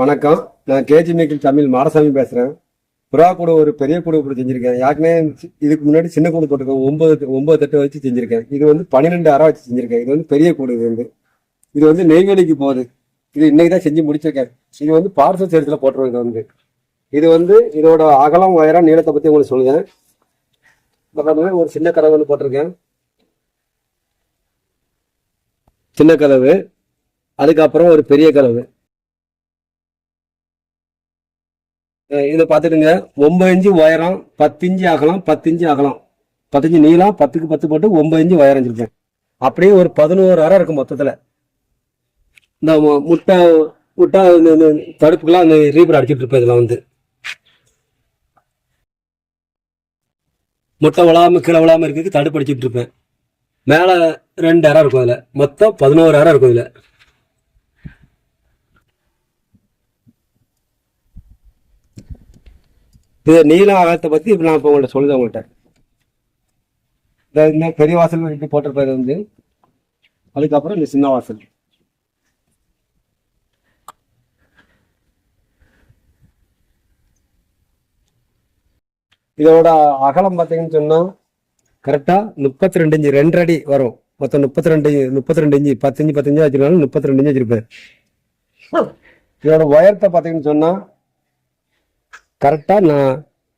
வணக்கம். நான் கேஜி மேக்கில் தமிழ் மாடசாமி பேசுகிறேன் புறா கூட ஒரு பெரிய கூடு இப்படி செஞ்சிருக்கேன். யாருக்குமே இதுக்கு முன்னாடி சின்ன கூடு போட்டிருக்கேன். ஒன்பது ஒன்பது தட்டு வச்சு செஞ்சுருக்கேன். இது வந்து பன்னிரெண்டு அரை வச்சு செஞ்சுருக்கேன். இது வந்து பெரிய கூடு இது வந்து. இது வந்து நெய்வேலிக்கு போகுது. இது இன்னைக்கு தான் செஞ்சு முடிச்சிருக்கேன். இது வந்து பார்சல் சேர்த்துல போட்டுருவோம் இது வந்து. இது வந்து இதோட அகலம் உயரம் நீளத்தை பற்றி உங்களுக்கு சொல்லுவேன். ஒரு சின்ன கதவு வந்து போட்டிருக்கேன். சின்ன கதவு. அதுக்கப்புறம் ஒரு பெரிய கதவு. இதை பார்த்துடுங்க ஒன்பது இன்ச்சு உயரம் பத்து இன்ச்சு அகலம் பத்து இன்ச்சு அகலம். பத்தஞ்சு நீளம் பத்துக்கு பத்து போட்டு ஒன்பது இன்ச்சு உயரம் வச்சுருக்கேன். அப்படியே ஒரு பதினோரு அறை இருக்கும் மொத்தத்தில். இந்த மு- முட்டை முட்டை இந்த தடுப்புக்கெல்லாம் அந்த ரீபர் அடிச்சிட்டு இருப்பேன் இதெல்லாம் வந்து. முட்டை விழாமல் கீழே விழாமல் இருக்கிறதுக்கு தடுப்பு அடிச்சுட்டு இருப்பேன். மேலே ரெண்டு அறை இருக்கும் அதில். மொத்தம் பதினோரு அறை இருக்கும் இதில். இது நீல ஆகத்தை பத்தி இப்ப நான் இப்போ உங்கள்ட்ட சொல்லுது உங்கள்கிட்ட இந்த பெரிய வாசல் இப்படி போட்டிருப்பது வந்து. அதுக்கப்புறம் இந்த சின்ன வாசல். இதோட அகலம் பார்த்தீங்கன்னு சொன்னா கரெக்டா முப்பத்தி ரெண்டு இன்ச்சு ரெண்டு அடி வரும். மொத்தம் முப்பத்தி ரெண்டு முப்பத்தி ரெண்டு இன்ச்சு பத்தஞ்சு பத்தஞ்சு வச்சிருந்தாலும் முப்பத்தி ரெண்டு இன்ச்சு வச்சிருப்பேன் இதோட உயரத்தை பார்த்தீங்கன்னு சொன்னா கரெக்டாக நான்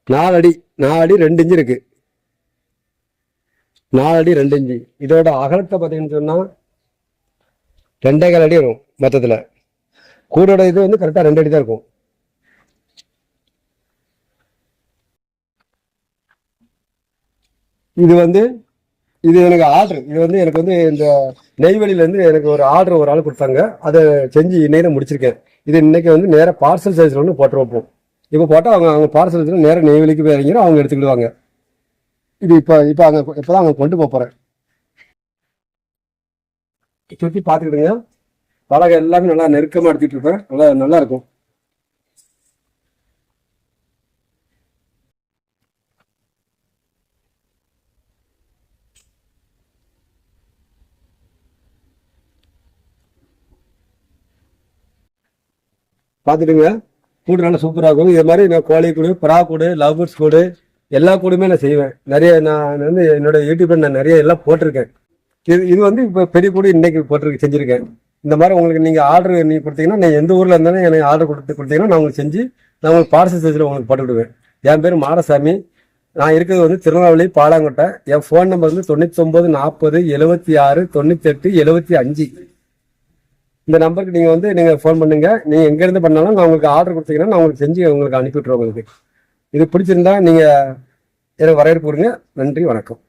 நாலு அடி நாலு அடி ரெண்டு இன்ச்சு இருக்குது நாலு அடி ரெண்டு இன்ச்சு. இதோட அகலத்தை பார்த்தீங்கன்னு சொன்னால் ரெண்டே கால் அடி வரும் மொத்தத்தில். கூடோட இது வந்து கரெக்டாக ரெண்டு அடி தான் இருக்கும். இது வந்து இது எனக்கு ஆர்டர். இது வந்து எனக்கு வந்து இந்த நெய்வேலியிலேருந்து எனக்கு ஒரு ஆர்டர் ஒரு ஆள் கொடுத்தாங்க. அதை செஞ்சு இன்னைக்கு முடிச்சிருக்கேன். இது இன்னைக்கு வந்து நேராக பார்சல் சைஸில் ஒன்று போட்டு வைப்போம் இப்போ போட்டால் அவங்க அவங்க பார்சல் சைஸ்ல நெய்வேலிக்கு போய் இறங்கிடும் அவங்க எடுத்துக்கிடுவாங்க. இது இப்போ இப்போ அங்கே இப்போதான் அங்கே கொண்டு போக போறேன். சுற்றி பார்த்துக்கிட்டுங்க பலகை எல்லாமே நல்லா நெருக்கமாக எடுத்துட்டு இருப்பேன் நல்லா நல்லா இருக்கும். பார்த்துடுங்க கூடு நல்லா சூப்பராக இருக்கும். இது மாதிரி நான் கோழி கூடு புறா கூடு லவ் பேர்ட்ஸ் கூடு எல்லா கூடுமே நான் செய்வேன். நிறைய நான் வந்து என்னோட யூடியூப்ல நான் நிறைய எல்லாம் போட்டிருக்கேன். இது இது வந்து இப்போ பெரிய கூடு இன்னைக்கு போட்டிருக்கு செஞ்சுருக்கேன். இந்த மாதிரி உங்களுக்கு நீங்கள் ஆர்டர் நீங்கள் கொடுத்தீங்கன்னா நான் எந்த ஊரில் இருந்தாலும் எனக்கு ஆர்டர் கொடுத்து கொடுத்தீங்கன்னா நான் உங்களுக்கு செஞ்சு நான் உங்களுக்கு பார்சல் சைஸில் உங்களுக்கு போட்டு விடுவேன். என் பேர் மாடசாமி நான் இருக்கிறது வந்து திருநெல்வேலி பாலாங்கோட்டை. என் ஃபோன் நம்பர் வந்து தொண்ணூத்தொம்பது நாற்பது எழுபத்தி ஆறு தொண்ணூத்தெட்டு எழுபத்தி அஞ்சு. இந்த நம்பருக்கு நீங்கள் வந்து நீங்கள் ஃபோன் பண்ணுங்க. நீங்கள் எங்கேருந்து பண்ணாலும் நான் உங்களுக்கு ஆர்டர் கொடுத்தீங்கன்னா நான் உங்களுக்கு செஞ்சு உங்களுக்கு அனுப்பி விட்ருவேன் உங்களுக்கு. இது பிடிச்சிருந்தா நீங்கள் எனக்கு வரவேற்பு கொடுங்க. நன்றி வணக்கம்.